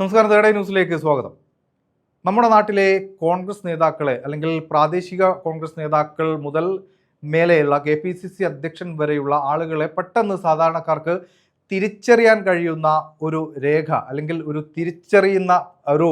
നമസ്കാരം തേടേ ന്യൂസിലേക്ക് സ്വാഗതം. നമ്മുടെ നാട്ടിലെ കോൺഗ്രസ് നേതാക്കളെ അല്ലെങ്കിൽ പ്രാദേശിക കോൺഗ്രസ് നേതാക്കൾ മുതൽ മേലെയുള്ള കെ പി സി സി അധ്യക്ഷൻ വരെയുള്ള ആളുകളെ പെട്ടെന്ന് സാധാരണക്കാർക്ക് തിരിച്ചറിയാൻ കഴിയുന്ന ഒരു രേഖ അല്ലെങ്കിൽ ഒരു തിരിച്ചറിയുന്ന ഒരു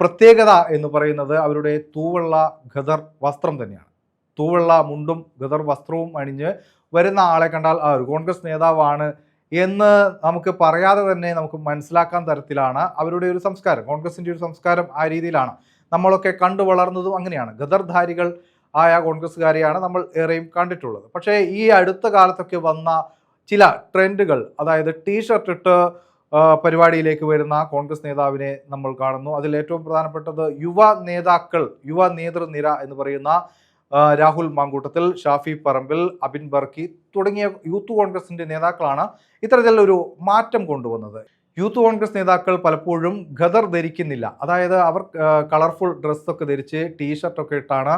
പ്രത്യേകത എന്ന് പറയുന്നത് അവരുടെ തൂവെള്ള ഖദർ വസ്ത്രം തന്നെയാണ്. തൂവെള്ള മുണ്ടും ഖദർ വസ്ത്രവും അണിഞ്ഞ് വരുന്ന ആളെ കണ്ടാൽ ആ ഒരു കോൺഗ്രസ് നേതാവാണ് എന്ന് നമുക്ക് പറയാതെ തന്നെ നമുക്ക് മനസ്സിലാക്കാൻ തരത്തിലാണ് അവരുടെ ഒരു സംസ്കാരം. കോൺഗ്രസിന്റെ ഒരു സംസ്കാരം ആ രീതിയിലാണ്. നമ്മളൊക്കെ കണ്ടു വളർന്നതും അങ്ങനെയാണ്. ഗദർധാരികൾ ആയ കോൺഗ്രസ്സുകാരെയാണ് നമ്മൾ ഏറെയും കണ്ടിട്ടുള്ളത്. പക്ഷേ ഈ അടുത്ത കാലത്തൊക്കെ വന്ന ചില ട്രെൻഡുകൾ അതായത് ടീഷർട്ട് ഇട്ട് പരിപാടിയിലേക്ക് വരുന്ന കോൺഗ്രസ് നേതാവിനെ നമ്മൾ കാണുന്നു. അതിൽ ഏറ്റവും പ്രധാനപ്പെട്ടത് യുവ നേതാക്കൾ യുവ നേതൃനിര എന്ന് പറയുന്ന രാഹുൽ മാങ്കൂട്ടത്തിൽ ഷാഫി പറമ്പിൽ അബിൻ ബർക്കി തുടങ്ങിയ യൂത്ത് കോൺഗ്രസിന്റെ നേതാക്കളാണ് ഇത്തരത്തിൽ ഒരു മാറ്റം കൊണ്ടുവന്നത്. യൂത്ത് കോൺഗ്രസ് നേതാക്കൾ പലപ്പോഴും ഖദർ ധരിക്കുന്നില്ല. അതായത് അവർ കളർഫുൾ ഡ്രസ്സൊക്കെ ധരിച്ച് ടീഷർട്ടൊക്കെ ഇട്ടാണ്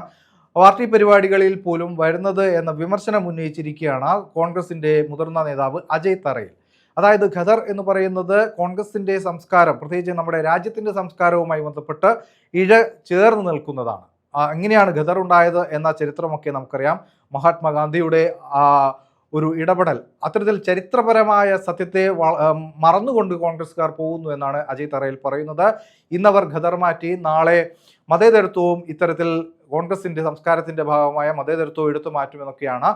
പാർട്ടി പരിപാടികളിൽ പോലും വരുന്നത് എന്ന വിമർശനം ഉന്നയിച്ചിരിക്കുകയാണ് കോൺഗ്രസിന്റെ മുതിർന്ന നേതാവ് അജയ് തറയിൽ. അതായത് ഖദർ എന്ന് പറയുന്നത് കോൺഗ്രസിന്റെ സംസ്കാരം പ്രത്യേകിച്ച് നമ്മുടെ രാജ്യത്തിന്റെ സംസ്കാരവുമായി ബന്ധപ്പെട്ട് ഇഴ ചേർന്ന് നിൽക്കുന്നതാണ്. എങ്ങനെയാണ് ഖദർ ഉണ്ടായത് എന്ന ചരിത്രമൊക്കെ നമുക്കറിയാം. മഹാത്മാഗാന്ധിയുടെ ആ ഒരു ഇടപെടൽ. അത്തരത്തിൽ ചരിത്രപരമായ സത്യത്തെ മറന്നുകൊണ്ട് കോൺഗ്രസ്സുകാർ പോകുന്നു എന്നാണ് അജയ് തറയിൽ പറയുന്നത്. ഇന്നവർ ഖദർ മാറ്റി നാളെ മതേതരത്വവും ഇത്തരത്തിൽ കോൺഗ്രസിന്റെ സംസ്കാരത്തിന്റെ ഭാഗമായ മതേതരത്വവും എടുത്തു മാറ്റുമെന്നൊക്കെയാണ്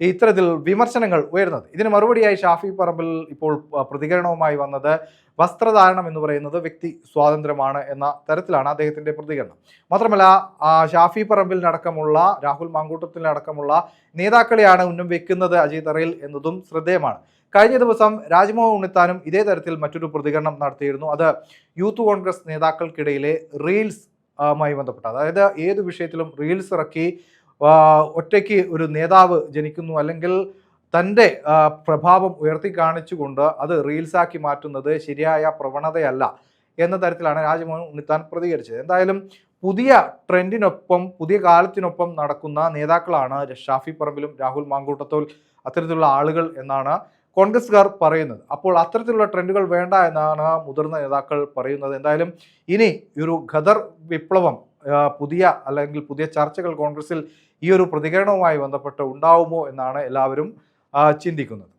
ഇത്തരത്തിൽ വിമർശനങ്ങൾ ഉയരുന്നത്. ഇതിന് മറുപടിയായി ഷാഫി പറമ്പിൽ ഇപ്പോൾ പ്രതികരണവുമായി വന്നത് വസ്ത്രധാരണം എന്ന് പറയുന്നത് വ്യക്തി സ്വാതന്ത്ര്യമാണ് എന്ന തരത്തിലാണ് അദ്ദേഹത്തിന്റെ പ്രതികരണം. മാത്രമല്ല ഷാഫി പറമ്പിലിനടക്കമുള്ള രാഹുൽ മാങ്കൂട്ടത്തിനടക്കമുള്ള നേതാക്കളെയാണ് ഉന്നം വെക്കുന്നത് അജയ് തറയിൽ എന്നതും ശ്രദ്ധേയമാണ്. കഴിഞ്ഞ ദിവസം രാജ്മോഹൻ ഉണ്ണിത്താനും ഇതേ തരത്തിൽ മറ്റൊരു പ്രതികരണം നടത്തിയിരുന്നു. അത് യൂത്ത് കോൺഗ്രസ് നേതാക്കൾക്കിടയിലെ റീൽസ് മായി ബന്ധപ്പെട്ട. അതായത് ഏത് വിഷയത്തിലും റീൽസ് ഇറക്കി ഒറ്റയ്ക്ക് ഒരു നേതാവ് ജനിക്കുന്നു അല്ലെങ്കിൽ തന്റെ പ്രഭാവം ഉയർത്തി കാണിച്ചുകൊണ്ട് അത് റീൽസാക്കി മാറ്റുന്നത് ശരിയായ പ്രവണതയല്ല എന്ന തരത്തിലാണ് രാജ്മോഹൻ ഉണ്ണിത്താൻ പ്രതികരിച്ചത്. എന്തായാലും പുതിയ ട്രെൻഡിനൊപ്പം പുതിയ കാലത്തിനൊപ്പം നടക്കുന്ന നേതാക്കളാണ് ഷാഫി പറമ്പിലും രാഹുൽ മാങ്കൂട്ടത്തോൽ അത്തരത്തിലുള്ള ആളുകൾ എന്നാണ് കോൺഗ്രസ്സുകാർ പറയുന്നത്. അപ്പോൾ അത്തരത്തിലുള്ള ട്രെൻഡുകൾ വേണ്ട എന്നാണ് മുതിർന്ന നേതാക്കൾ പറയുന്നത്. എന്തായാലും ഇനി ഒരു ഖദർ വിപ്ലവം പുതിയ അല്ലെങ്കിൽ പുതിയ ചർച്ചകൾ കോൺഗ്രസിൽ ഈ ഒരു പ്രതികരണവുമായി ബന്ധപ്പെട്ട് ഉണ്ടാവുമോ എന്നാണ് എല്ലാവരും ചിന്തിക്കുന്നത്.